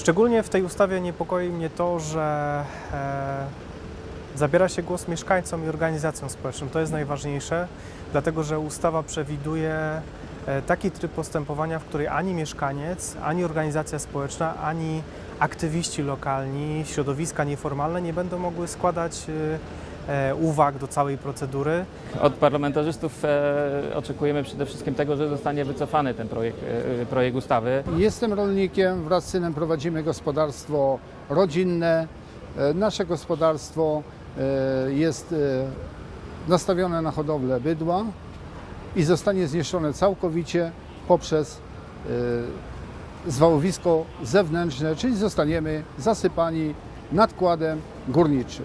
Szczególnie w tej ustawie niepokoi mnie to, że e, zabiera się głos mieszkańcom i organizacjom społecznym. To jest najważniejsze, dlatego że ustawa przewiduje e, taki tryb postępowania, w której ani mieszkaniec, ani organizacja społeczna, ani aktywiści lokalni, środowiska nieformalne nie będą mogły składać e, uwag do całej procedury. Od parlamentarzystów e, oczekujemy przede wszystkim tego, że zostanie wycofany ten projekt, e, projekt ustawy. Jestem rolnikiem, wraz z synem prowadzimy gospodarstwo rodzinne. E, Nasze gospodarstwo e, jest e, nastawione na hodowlę bydła i zostanie zniszczone całkowicie poprzez e, zwałowisko zewnętrzne, czyli zostaniemy zasypani nadkładem górniczym.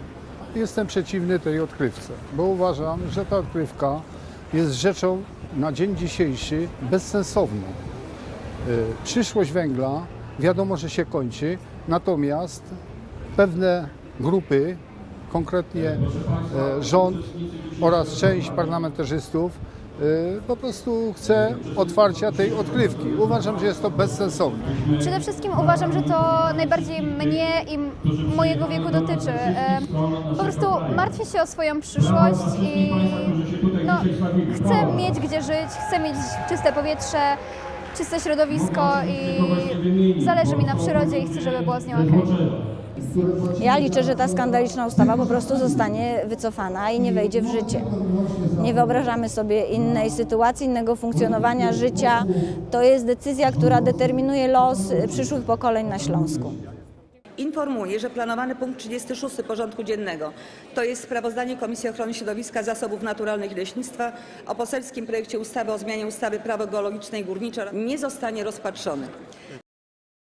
Jestem przeciwny tej odkrywce, bo uważam, że ta odkrywka jest rzeczą na dzień dzisiejszy bezsensowną. Y, Przyszłość węgla wiadomo, że się kończy, natomiast pewne grupy, konkretnie e, rząd oraz część parlamentarzystów y, po prostu chce otwarcia tej odkrywki. Uważam, że jest to bezsensowne. Przede wszystkim uważam, że to najbardziej mnie i mojego wieku dotyczy. E, Po prostu martwię się o swoją przyszłość i no, chcę mieć gdzie żyć, chcę mieć czyste powietrze, czyste środowisko i zależy mi na przyrodzie i chcę, żeby było z nią okej. Ja liczę, że ta skandaliczna ustawa po prostu zostanie wycofana i nie wejdzie w życie. Nie wyobrażamy sobie innej sytuacji, innego funkcjonowania życia. To jest decyzja, która determinuje los przyszłych pokoleń na Śląsku. Informuję, że planowany punkt 36 porządku dziennego, to jest sprawozdanie Komisji Ochrony Środowiska, Zasobów Naturalnych i Leśnictwa o poselskim projekcie ustawy o zmianie ustawy Prawo geologiczne i górnicze, nie zostanie rozpatrzony.